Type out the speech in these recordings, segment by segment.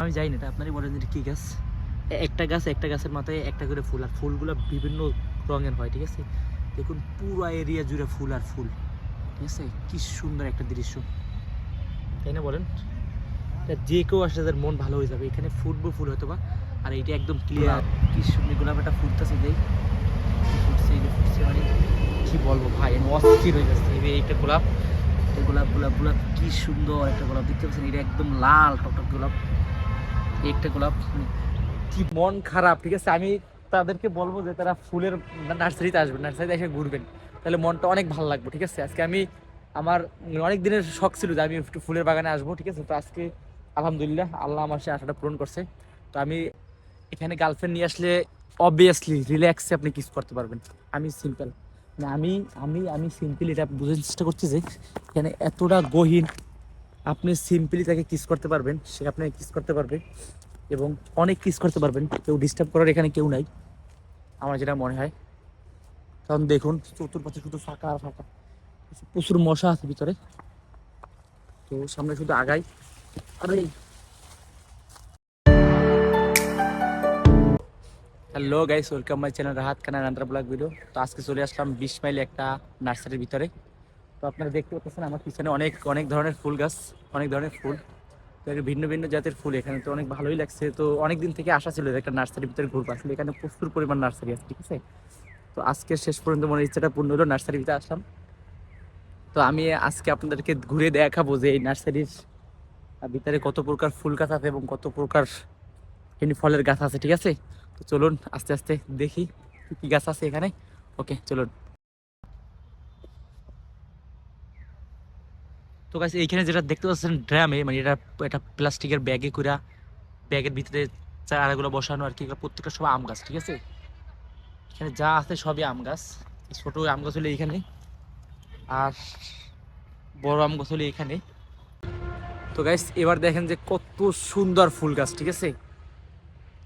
আমি জানি না, এটা আপনারই বলেন যে কি গাছ? একটা গাছ, একটা গাছের মাথায় একটা করে ফুল, আর ফুলগুলো বিভিন্ন রঙের হয়, ঠিক আছে? দেখুন, পুরো এরিয়া জুড়ে ফুল আর ফুল, ঠিক আছে? কি সুন্দর একটা দৃশ্য। তাই না বলেন? যে কেউ আসলে তাদের মন ভালো হয়ে যাবে। এখানে ফুটবো ফুল হয়তো বা আর এইটা একদম ক্লিয়ার কি সুন্দর গোলাপ একটা ফুটতেছে দেই ফুটছে, এই যে ফুটছে মানে কি বলব ভাই, আমি অস্থির হয়ে যাচ্ছে। এই যে এইটা গোলাপ গোলাপ গোলাপ গোলাপ, কি সুন্দর একটা গোলাপ, দেখতে পাচ্ছেন? এটা একদম লাল টকটক গোলাপ। একটা গোলাপ। কি মন খারাপ, ঠিক আছে? আমি তাদেরকে বলব যে তারা ফুলের নার্সারিতে আসবেন, নার্সারিতে এসে ঘুরবেন। তাহলে মনটা অনেক ভালো লাগবে, ঠিক আছে? আজকে আমি আমার অনেক দিনের শখ ছিল যে আমি একটু ফুলের বাগানে আসব, ঠিক আছে? তো আজকে আলহামদুলিল্লাহ আল্লাহ আমার সে আশাটা পূরণ করছে। তো আমি এখানে গার্লফ্রেন্ড নিয়ে আসলে অবভিয়াসলি রিল্যাক্সে আপনি কিস করতে পারবেন। আমি সিম্পল আমি আমি আমি সিম্পল এটা বোঝার চেষ্টা করছি যে এখানে এতটা গহীন আপনি সিম্পলি তাকে কিস করতে পারবেন, সে আপনাকে কিস করতে পারবে এবং অনেক কিস করতে পারবেন, কেউ ডিস্টার্ব করার এখানে কেউ নাই। আমার যেটা মনে হয়, কারণ দেখুন, চতুর্পাশে শুধু ফাঁকা আর ফাঁকা। প্রচুর মশা আছে ভিতরে। তো সামনে শুধু আগাই। আরে hello guys welcome my channel Rahat খানা আন্ডার ব্লগ ভিডিও তো আজকে চলে আসলাম বিশ মাইল একটা নার্সারির ভিতরে। তো আপনারা দেখতে পাচ্ছেন আমার পিছনে অনেক অনেক ধরনের ফুল গাছ, অনেক ধরনের ফুল। তো ভিন্ন ভিন্ন জাতের ফুল এখানে তো অনেক ভালোই লাগছে। তো অনেক দিন থেকে আসা ছিল একটা নার্সারির ভিতরে ঘুরবো। আসলে এখানে প্রচুর পরিমাণ নার্সারি আছে, ঠিক আছে? তো আজকে শেষ পর্যন্ত মনে ইচ্ছাটা পূর্ণ হলো, নার্সারির ভিতরে আসলাম। তো আমি আজকে আপনাদেরকে ঘুরে দেখাবো যে এই নার্সারির ভিতরে কত প্রকার ফুল গাছ আছে এবং কত প্রকার এমনি ফলের গাছ আছে, ঠিক আছে? তো চলুন আস্তে আস্তে দেখি কি কি গাছ আছে এখানে। ওকে, চলুন। তো গাছ এইখানে যেটা দেখতে পাচ্ছেন ড্রামে মানে এটা এটা প্লাস্টিকের ব্যাগে করে ব্যাগের ভিতরে চারাগুলো বসানো আর কি প্রত্যেকটা সব আম গাছ, ঠিক আছে? এখানে যা আছে সবই আম গাছ ছোট আম গাছ হলে এইখানে, আর বড় আম গাছ হলে এইখানে। তো গাইস এবার দেখেন যে কত সুন্দর ফুল গাছ, ঠিক আছে?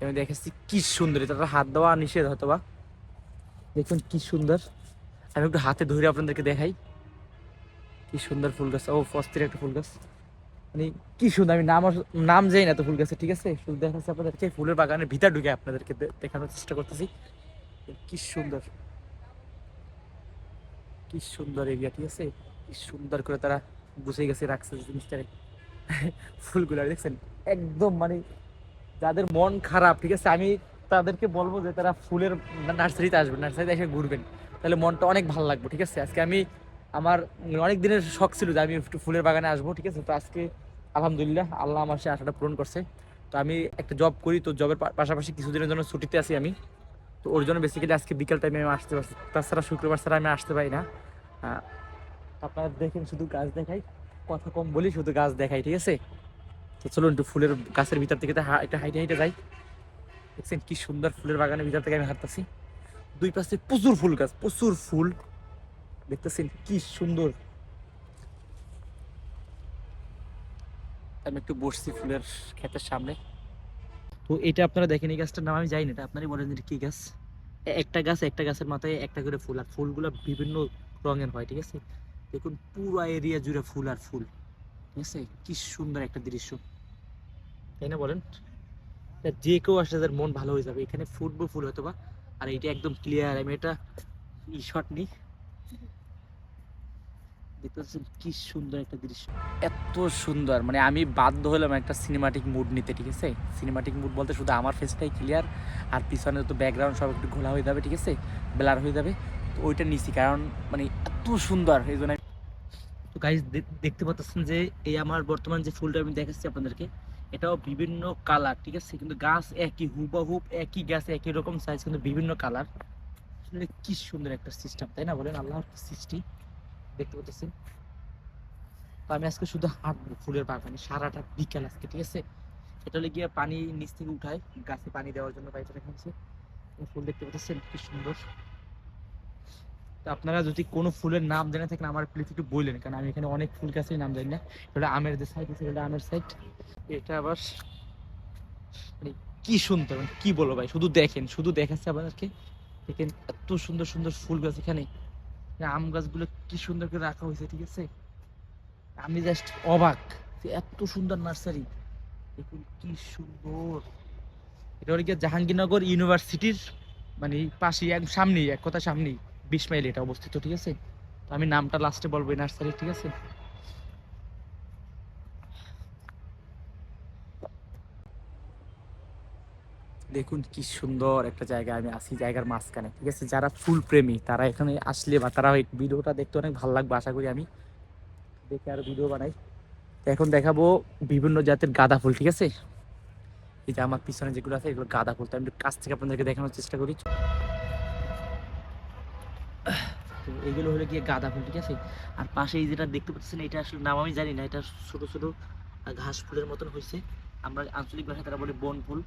আমি দেখেছি কি সুন্দর, এটা তো হাত দেওয়া নিষেধ হয়তো বা দেখুন কি সুন্দর। আমি একটু হাতে ধরে আপনাদেরকে দেখাই। কি সুন্দর ফুল গাছ। ও ফস্তির একটা ফুল গাছ। মানে কি সুন্দর, আমি নাম নাম যাই না তো ফুল গাছে ঠিক আছে? শুধু দেখাচ্ছি আপনাদেরকে ফুলের বাগানের ভিতর ঢুকে আপনাদেরকে দেখানোর চেষ্টা করতেছি। কি সুন্দর। কি সুন্দর এরিয়া ঠিক আছে? কি সুন্দর করে তারা গুছিয়ে গেছে, রাখছে জিনিসটারে। ফুলগুলো, দেখছেন? একদম মানে যাদের মন খারাপ, ঠিক আছে? আমি তাদেরকে বলব যে তারা ফুলের নার্সারিতে আসবেন, নার্সারিতে এসে ঘুরবেন। তাহলে মনটা অনেক ভালো লাগবে, ঠিক আছে? আজকে আমি আমার অনেক দিনের শখ ছিল যে আমি একটু ফুলের বাগানে আসব, ঠিক আছে? তো আজকে আলহামদুলিল্লাহ আল্লাহ আমার সে আশাটা পূরণ করছে। তো আমি একটা জব করি, তো জবের পাশাপাশি কিছুদিনের জন্য ছুটিতে আছি আমি। তো ওর জন্য বেসিক্যালি আজকে বিকেল টাইমে আমি আসতে পারছি। তাছাড়া শুক্রবার ছাড়া আমি আসতে পারি না। আপনারা দেখেন শুধু গাছ দেখাই, কথা কম বলি শুধু গাছ দেখাই, ঠিক আছে? তো চলুন একটু ফুলের গাছের ভিতর থেকে হা- হাইটে হাইটে যাই। দেখছেন কি সুন্দর ফুলের বাগানের ভিতর থেকে আমি হাঁটতেছি। দুই পাশে প্রচুর ফুল গাছ, প্রচুর ফুল। দেখতেছেন কি সুন্দর। আমি একটু বসছি ফুলের ক্ষেতের সামনে। তো এটা আপনারা দেখেন এই গাছটার নাম আমি জানি না এটা আপনারই বলেন যে এটা কি গাছ? একটা গাছ একটা গাছের মাথায় একটা করে ফুল আর ফুলগুলো বিভিন্ন রঙের হয় ঠিক আছে? দেখুন পুরো এরিয়া জুড়ে ফুল আর ফুল ঠিক আছে? কি সুন্দর একটা দৃশ্য। তাই না বলেন? যে কেউ আসলে তাদের মন ভালো হয়ে যাবে। এখানে ফুটবল ফুল হয়তো বা আর এইটা একদম ক্লিয়ার আমি এটা ই শট নিই। দেখতে পাচ্ছেন কি সুন্দর একটা দৃশ্য। এত সুন্দর মানে আমি বাধ্য হলাম একটা সিনেমাটিক মুড নিতে ঠিক আছে? সিনেমাটিক মুড বলতে শুধু আমার ফেসটাই ক্লিয়ার আর পিছনে তো ব্যাকগ্রাউন্ড সব একটু ঘোলা হয়ে যাবে ঠিক আছে? ব্লার হয়ে যাবে তো ওইটা নিছি কারণ মানে এত সুন্দর এই জন্য তো গাইজ দেখতে পাচ্ছেন যে এই আমার বর্তমান যে ফুলটা আমি দেখাচ্ছি আপনাদেরকে এটাও বিভিন্ন কালার ঠিক আছে? কিন্তু গাছ একই হুবাহুব একই গাছ একই রকম সাইজ কিন্তু বিভিন্ন কালার কি সুন্দর একটা সিস্টেম তাই না বলেন? আল্লাহর সৃষ্টি। দেখতে পাচ্ছেন তো আমি আজকে শুধু হাঁটবো, ফুলের বাগানে। সারাটা বিকাল আজকে, ঠিক আছে? এটা হলে গিয়ে পানি নিচ থেকে উঠায়, গাছে পানি দেওয়ার জন্য পাইপে রাখা হয়েছে। ফুল দেখতে পাচ্ছেন কি সুন্দর। তো আপনারা যদি কোনো ফুলের নাম জেনে থাকেন, আমার প্লিজ একটু বললেন, কারণ আমি এখানে অনেক ফুল গাছের নাম জানি না। এটা আমের যে সাইড আছে, এটা আমের সাইড এটা আবার মানে কি সুন্দর মানে কি বলব ভাই? শুধু দেখেন, শুধু দেখাচ্ছে আপনাদেরকে। দেখেন, এত সুন্দর সুন্দর ফুল গাছ এখানে। আম গাছগুলো কি সুন্দর করে রাখা হয়েছে, ঠিক আছে? আমি জাস্ট অবাক এত সুন্দর নার্সারি। দেখুন কি সুন্দর। এটা হলো জাহাঙ্গীরনগর ইউনিভার্সিটির মানে পাশেই এক সামনেই, এক কথা সামনেই, বিশ মাইল এটা অবস্থিত, ঠিক আছে? তো আমি নামটা লাস্টে বলব এই নার্সারি ঠিক আছে? দেখুন কি সুন্দর একটা জায়গা আমি আসি জায়গার মাঝখানে, ঠিক আছে? যারা ফুল প্রেমী, তারা এখানে আসলে বা তারা এই ভিডিওটা দেখতে অনেক ভালো লাগবে, আশা করি আমি দেখে আর ভিডিও বানাই। এখন দেখাবো বিভিন্ন জাতের গাঁদা ফুল, ঠিক আছে? এই যে আমার পিছনে যেগুলো আছে, এগুলো গাঁদা ফুল। তো আমি কাছ থেকে আপনাদেরকে দেখানোর চেষ্টা করি। তো এগুলো হলো গিয়ে গাঁদা ফুল, ঠিক আছে? আর পাশে এই যেটা দেখতে পাচ্ছেন, এটা আসলে নাম আমি জানি না, এটা ছোট ছোট ঘাস ফুলের মতন হয়েছে আমরা আঞ্চলিক ভাষায় তারা বলি বন ফুল।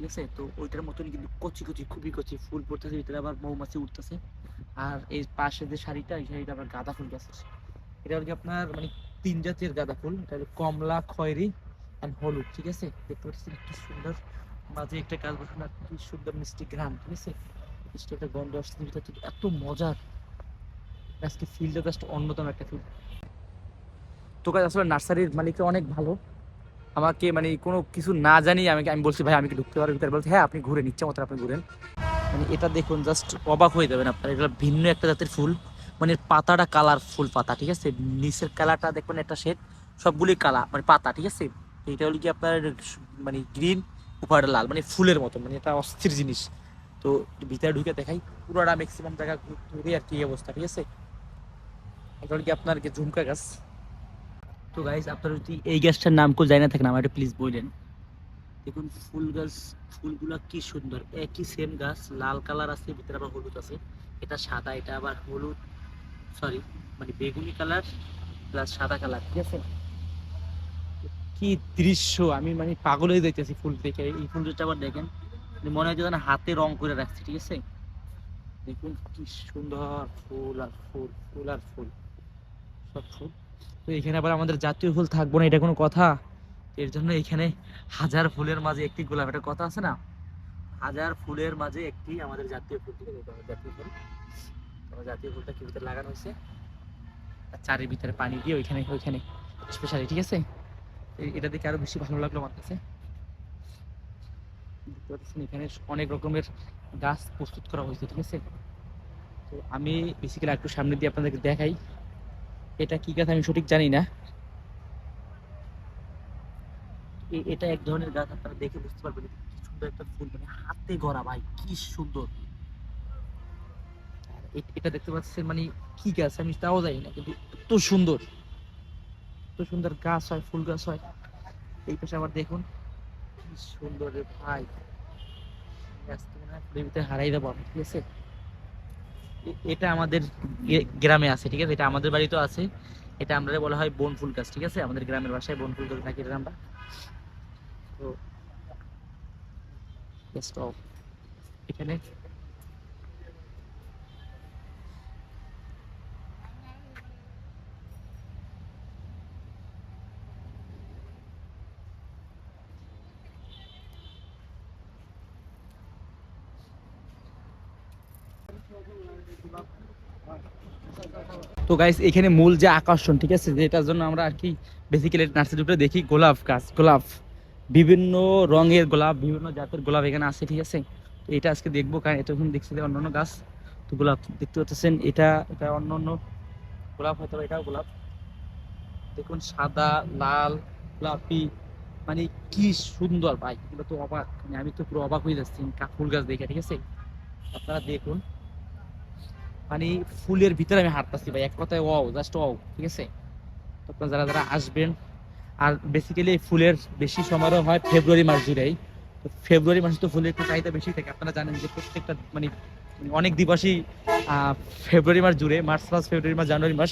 ঠিক আছে তো ওইটার মতনই কিন্তু কচি কচি, খুবই কচি ফুল পড়তেছে, ভিতরে আবার মৌমাছি উঠতেছে। আর এই পাশে যে শাড়িটা, এই শাড়িটা আবার গাঁদা ফুল গাছ। আছে এটা আর কি আপনার মানে তিন জাতের গাঁদা ফুল। এটা কমলা, খয়েরি আর হলুদ, ঠিক আছে? দেখতে পাচ্ছেন কি সুন্দর। মাঝে একটা গাছ বসানো আর কি সুন্দর মিষ্টি গ্রাম ঠিক আছে? মিষ্টি একটা গন্ধ আসছে এত মজার। আজকে ফিল্ডটা জাস্ট অন্যতম একটা ফিল্ড তো কাজ আসলে নার্সারির মালিকরা অনেক ভালো। আমাকে মানে কোনো কিছু না জানি আমি আমি বলছি, ভাই আমি কি ঢুকতে পারব ভিতরে। বলছে হ্যাঁ আপনি ঘুরেন ইচ্ছা মতো আপনি ঘুরেন। মানে এটা দেখুন জাস্ট অবাক হয়ে যাবেন আপনার। এটা ভিন্ন একটা জাতের ফুল। মানে পাতাটা কালার ফুল পাতা, ঠিক আছে? নিচের কালারটা দেখবেন একটা শেড সবগুলি কালা মানে পাতা, ঠিক আছে? এটা হলো কি আপনার মানে গ্রিন উপরটা লাল মানে ফুলের মতো মানে এটা অস্থির জিনিস। তো ভিতরে ঢুকে দেখাই, পুরোটা ম্যাক্সিমাম জায়গা ঘুরে আর কি অবস্থা, ঠিক আছে? এটা হলো কি আপনার কি ঝুমকা গাছ? তো গাইস আপনারা যদি এই গাছটার নাম কেউ জানা থাকেন আমার প্লিজ বললেন দেখুন, ফুল গাছ, ফুলগুলা কি সুন্দর। একই সেম গাছ, লাল কালার আছে, ভিতরে আবার হলুদ আছে। এটা সাদা, এটা আবার হলুদ সরি মানে বেগুনি কালার প্লাস সাদা কালার ঠিক আছে? কি দৃশ্য, আমি মানে পাগল হয়ে যাইতেছি ফুল দেখে। এই ফুলটা আবার দেখেন মানে মনে হয় যেন হাতে রং করে রাখছি, ঠিক আছে? দেখুন, কি সুন্দর ফুল আর ফুল ফুল আর ফুল। সব ফুল। তো এখানে আবার আমাদের জাতীয় ফুল থাকব না, এটা কোনো কথা। এর জন্য এখানে হাজার ফুলের মাঝে একটি গোলাপ একটা কথা আছে না? হাজার ফুলের মাঝে একটি আমাদের জাতীয় ফুল জাতীয় ফুল। আমার জাতীয় ফুলটা কি ভিতরে লাগানো হয়েছে? আর চারের ভিতরে পানি দিয়ে ওইখানে ওইখানে স্পেশালি ঠিক আছে? এটা দেখে আরও বেশি ভালো লাগল আমার কাছে। এখানে অনেক রকমের গাছ প্রস্তুত করা হয়েছে, ঠিক আছে? তো আমি বেসিক্যালি একটু সামনে দিয়ে আপনাদেরকে দেখাই। এটা কি গাছ আমি সঠিক জানি না। এটা এক ধরনের গাছ, আপনারা দেখে বুঝতে পারবেন কি সুন্দর একটা ফুল মানে হাতে গড়া, ভাই, কি সুন্দর। এটা দেখতে পাচ্ছেন মানে কি গাছ, আমি তাও জানি না, কিন্তু এত সুন্দর। এত সুন্দর গাছ হয়, ফুল গাছ হয়। এই পাশে আবার দেখুন, কি সুন্দর রে ভাই। গাছটা মনে হয় ভিতরে হারাই দেবো ঠিক আছে? এটা আমাদের গ্রামে আছে, ঠিক আছে? এটা আমাদের বাড়িতেও আছে। এটা আমরা বলা হয় বন ফুল গাছ, ঠিক আছে? আমাদের গ্রামের ভাষায় বন ফুল গাছ থাকি এটা আমরা। তো, এখানে তো গাইস এখানে মূল যে আকর্ষণ, ঠিক আছে? যেটার জন্য আমরা আর কি বেসিক্যালি নার্সারিটা দেখি গোলাপ গাছ, গোলাপ। বিভিন্ন রঙের গোলাপ, বিভিন্ন জাতের গোলাপ এখানে আছে, ঠিক আছে? তো এটা আজকে দেখব, কারণ এতক্ষণ দেখছি যে অন্যান্য গাছ। তো গোলাপ দেখতে পাচ্ছেন, এটা এটা অন্য অন্য গোলাপ, হয়তো এটাও গোলাপ। দেখুন, সাদা, লাল, গোলাপি মানে কি সুন্দর, ভাই। এগুলো তো অবাক মানে আমি তো পুরো অবাক হয়ে যাচ্ছি কা- ফুল গাছ দেখে, ঠিক আছে? আপনারা দেখুন। মানে ফুলের ভিতরে আমি হাঁটতেছি ভাই। এক কথায় ওয়াও জাস্ট ওয়াও ঠিক আছে? আপনারা যারা যারা আসবেন, আর বেসিক্যালি ফুলের বেশি সমারোহ হয় ফেব্রুয়ারি মাস জুড়েই। তো ফেব্রুয়ারি মাসে তো ফুলের একটু চাহিদা বেশি থাকে আপনারা জানেন যে প্রত্যেকটা মানে অনেক দিবসই ফেব্রুয়ারি মাস জুড়ে মার্চ মাস ফেব্রুয়ারি মাস জানুয়ারি মাস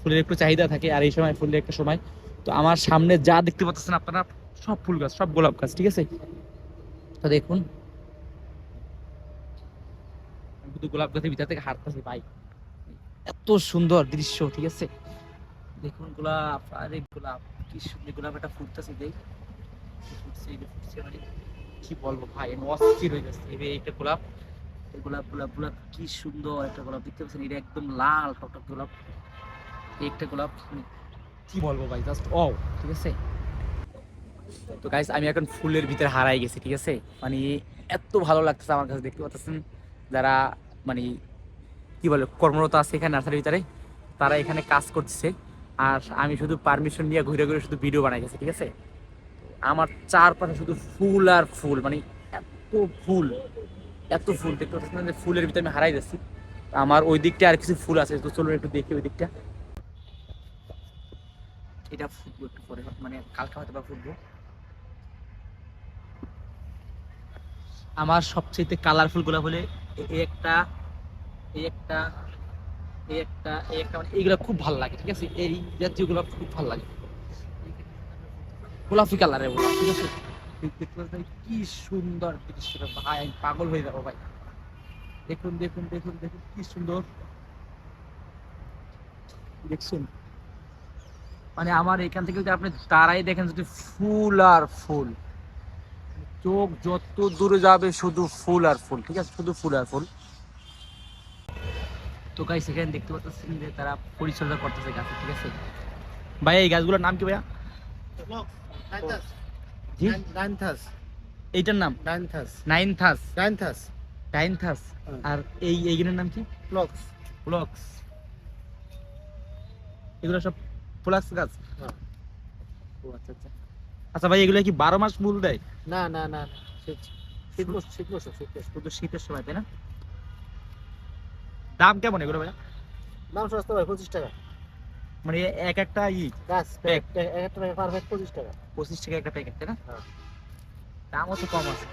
ফুলের একটু চাহিদা থাকে, আর এই সময় ফুলের একটা সময়। তো আমার সামনে যা দেখতে পাচ্ছেন আপনারা, সব ফুল গাছ, সব গোলাপ গাছ, ঠিক আছে? তো দেখুন আমি শুধু গোলাপ গাছের ভিতর থেকে হাঁটতেছি, ভাই। এত সুন্দর দৃশ্য, ঠিক আছে? দেখুন গোলাপ, আরে গোলাপ, কি সুন্দর গোলাপ একটা ফুটতেছে, দেখ। কি বলব, ভাই, আমি অস্থির হয়ে যাচ্ছে এই একটা গোলাপ গোলাপ গোলাপ গোলাপ, কি সুন্দর একটা গোলাপ, দেখতে পাচ্ছেন? এটা একদম লাল টকটক গোলাপ। একটা গোলাপ মানে কি বলব, ভাই জাস্ট ও ঠিক আছে? তো গাইস আমি এখন ফুলের ভিতরে হারাই গেছি, ঠিক আছে? মানে এত ভালো লাগতেছে আমার কাছে, দেখতে পাচ্ছেন? যারা মানে কি বলে, কর্মরত আছে এখানে নার্সারির ভিতরে, তারা এখানে কাজ করছে আর আমি শুধু পারমিশন নিয়ে ঘুরে ঘুরে শুধু ভিডিও বানাই গেছি, ঠিক আছে? আমার চারপাশে শুধু ফুল আর ফুল মানে এত ফুল এত ফুল, দেখতে ফুলের ভিতরে আমি হারাই যাচ্ছি। আমার ওই দিকটা আর কিছু ফুল আছে, তো চলুন একটু দেখি ওই দিকটা। এটা ফুটবো একটু পরে মানে কালকে হয়তো বা ফুটবো। আমার সবচেয়ে কালারফুল গোলাপ হলে এই মানে খুব ভালো লাগে, ঠিক আছে? এই জাতীয় গোলাপ খুব ভালো লাগে। গোলাপি গোলাপ ঠিক আছে? কি সুন্দর দৃশ্যটা ভাই, আমি পাগল হয়ে যাব, ভাই। দেখুন দেখুন দেখুন দেখুন, কি সুন্দর। দেখছেন? মানে আমার এখান থেকে যদি আপনি তারাই দেখেন, যদি ফুল আর ফুল। চোখ যত দূরে যাবে শুধু ফুল আর ফুল ঠিক আছে? শুধু ফুল আর ফুল। তো গাইস এখানে দেখতে পাচ্ছেন যে তারা পরিচর্যা করতেছে গাছে ঠিক আছে? ভাই এই গাছগুলোর নাম কি ভাইয়া? ডাইনথাস এইটার নাম? ডাইনথাস নাইনথাস ডাইনথাস ডাইনথাস আর এই এইগুলোর নাম কি? ফ্লক্স ব্লকস এগুলো সব ফ্লাক্স গাছ? হ্যাঁ। ও আচ্ছা আচ্ছা। আচ্ছা ভাই এগুলো কি বারো মাস মূল দেয়? না না না শুধু শীতের সময় তাই না? দাম কেমন এগুলো দাম সস্তা ভাই পঁচিশ টাকা। মানে এক একটা ই গাছ এক এক টাকা পার প্যাক পঁচিশ টাকা। পঁচিশ টাকা একটা প্যাকেট তাই না? হ্যাঁ। দামও তো কম আছে।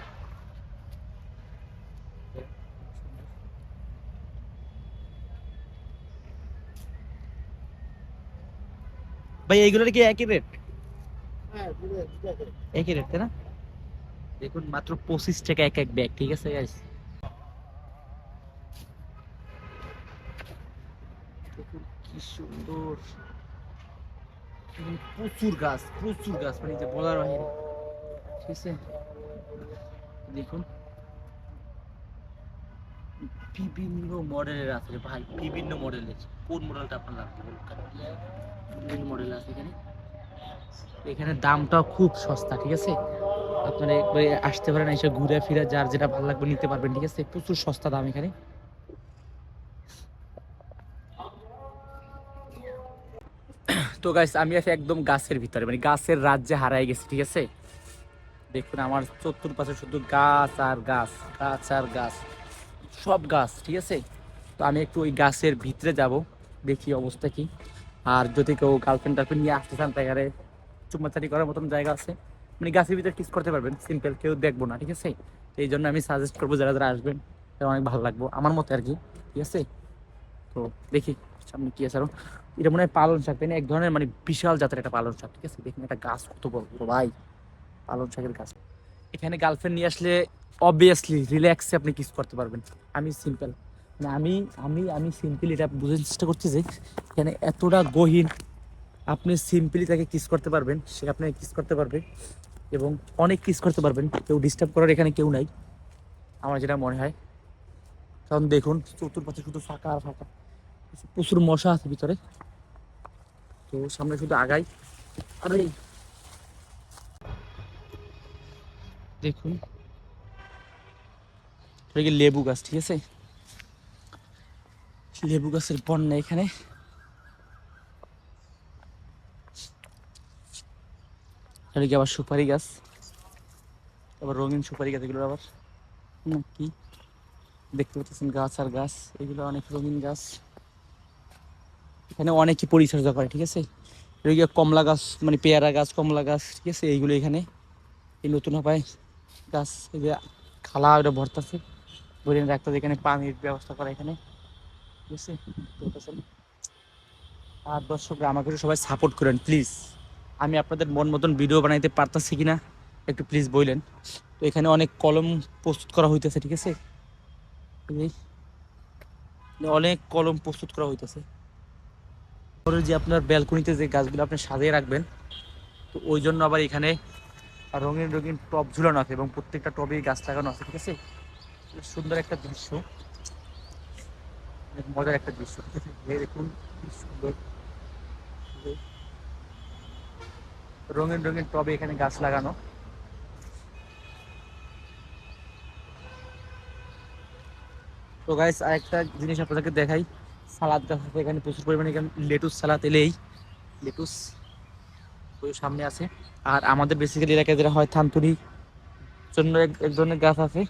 ভাই এইগুলোর কি একই রেট। একই রেট না? দেখুন মাত্র পঁচিশ টাকা এক এক ব্যাগ ঠিক আছে কি সুন্দর। প্রচুর গাছ প্রচুর গাছ মানে যে বলার বাইরে ঠিক আছে? দেখুন। বিভিন্ন মডেলের আছে ভাই, বিভিন্ন মডেলের কোন মডেলটা আপনার লাগবে বিভিন্ন মডেল আছে এখানে। এখানে দামটাও খুব সস্তা, ঠিক আছে? আপনারা একবার আসতে পারেন, এসে ঘুরে ফিরে যার যেটা ভালো লাগবে নিতে পারবেন, ঠিক আছে? প্রচুর সস্তা দাম এখানে। তো গাইস আমি আছি একদম গাছের ভিতরে মানে গাছের রাজ্যে হারাই গেছি, ঠিক আছে? দেখুন, আমার চতুর্পাশে শুধু গাছ আর গাছ গাছ আর গাছ, সব গাছ, ঠিক আছে? তো আমি একটু ওই গাছের ভিতরে যাব, দেখি অবস্থা কি। আর যদি কেউ গার্লফ্রেন্ড টার্লফ্রেন্ড নিয়ে আসতে চান তাহলে চুম্মাচারি করার মতন জায়গা আছে। মানে গাছের ভিতরে কিস করতে পারবেন সিম্পল কেউ দেখব না, ঠিক আছে? এই জন্য আমি সাজেস্ট করব যারা যারা আসবেন তারা অনেক ভালো লাগবো, আমার মতে আর কি, ঠিক আছে? তো দেখি সামনে কি আছে আরও। এটা মনে হয় পালন শাক এক ধরনের মানে বিশাল জাতের একটা পালন শাক, ঠিক আছে? দেখুন একটা গাছ কত বড় ভাই। পালন শাকের গাছ। এখানে গার্লফ্রেন্ড নিয়ে আসলে অবভিয়াসলি রিল্যাক্সে আপনি কিস করতে পারবেন। আমি সিম্পল মানে আমি আমি আমি সিম্পল এটা বোঝার চেষ্টা করছি যে এখানে এতটা গহীন আপনি সিম্পলি তাকে কিস করতে পারবেন, সে আপনাকে কিস করতে পারবে এবং অনেক কিস করতে পারবেন, কেউ ডিস্টার্ব করার এখানে কেউ নাই। আমার যেটা মনে হয়, কারণ দেখুন, চতুর্পাশে শুধু ফাঁকা আর ফাঁকা। প্রচুর মশা আছে ভিতরে। তো সামনে শুধু আগাই। আরে! দেখুন। লেবু গাছ, ঠিক আছে? লেবু গাছের বন্যা এখানে। এটা কি আবার সুপারি গাছ? আবার রঙিন সুপারি গাছ এগুলো আবার? কি? দেখতে পাচ্ছেন গাছ আর গাছ, এগুলো অনেক রঙিন গাছ। এখানে অনেকই পরিচর্যা করে, ঠিক আছে? কি কমলা গাছ মানে পেয়ারা গাছ, কমলা গাছ, ঠিক আছে? এইগুলো এখানে, এই নতুন হপায় গাছ যে খালা ওটা ভরতাছে। ভরে রাখতে এখানে পানির ব্যবস্থা করা এখানে, ঠিক আছে? আর দর্শকরা আমাকে সবাই সাপোর্ট করেন প্লিজ আমি আপনাদের মন মতন ভিডিও বানাইতে পারতাছি কিনা, একটু প্লিজ বললেন তো এখানে অনেক কলম প্রস্তুত করা হইতেছে, ঠিক আছে? অনেক কলম প্রস্তুত করা হইতেছে। পরে যে আপনার ব্যালকনিতে যে গাছগুলো আপনি সাজিয়ে রাখবেন, তো ওই জন্য আবার এখানে রঙিন রঙিন টব ঝুলানো আছে এবং প্রত্যেকটা টবে গাছ লাগানো আছে, ঠিক আছে? সুন্দর একটা দৃশ্য। মজার একটা দৃশ্য দেখুন সুন্দর। রঙিন রঙিন টবে এখানে গাছ লাগানো। তো গাইস আরেকটা জিনিস আপনাদেরকে দেখাই। সালাদ গাছ আছে এখানে প্রচুর পরিমাণে, এখানে লেটুস সালাদ এলেই। লেটুস ওই সামনে আছে। আর আমাদের বেসিক্যালি এলাকায় যেটা হয় থানতুনি জন্য এক ধরনের গাছ আছে,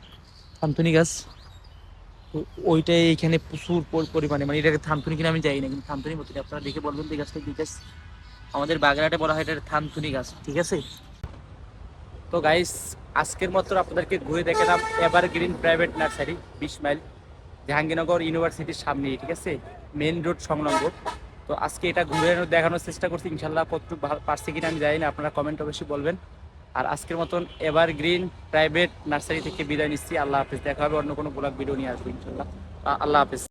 থানতুনি গাছ। তো ওইটাই এখানে প্রচুর পর- পরিমাণে মানে এটাকে থানতুনি কিনা আমি যাই না, কিন্তু থানতুনি মতো আপনারা দেখে বলবেন যে গাছটা কি আমাদের বাগেরহাটে বলা হয় এটা থানতুনি গাছ, ঠিক আছে? তো গাইস আজকের মতো আপনাদেরকে ঘুরে দেখালাম এভার গ্রিন প্রাইভেট নার্সারি বিশ মাইল, জাহাঙ্গীরনগর ইউনিভার্সিটির সামনে ঠিক আছে? মেন রোড সংলগ্ন। তো আজকে এটা ঘুরে দেখানোর চেষ্টা করছি, ইনশাল্লাহ কতটুকু পারছে কিনা আমি জানি না, আপনারা কমেন্ট অবশ্যই বলবেন। আর আজকের মতন এভার গ্রিন প্রাইভেট নার্সারি থেকে বিদায় নিচ্ছি, আল্লাহ হাফিজ, দেখা হবে অন্য কোনো ব্লগ ভিডিও নিয়ে আসব, ইনশাল্লাহ। আল্লাহ হাফিজ।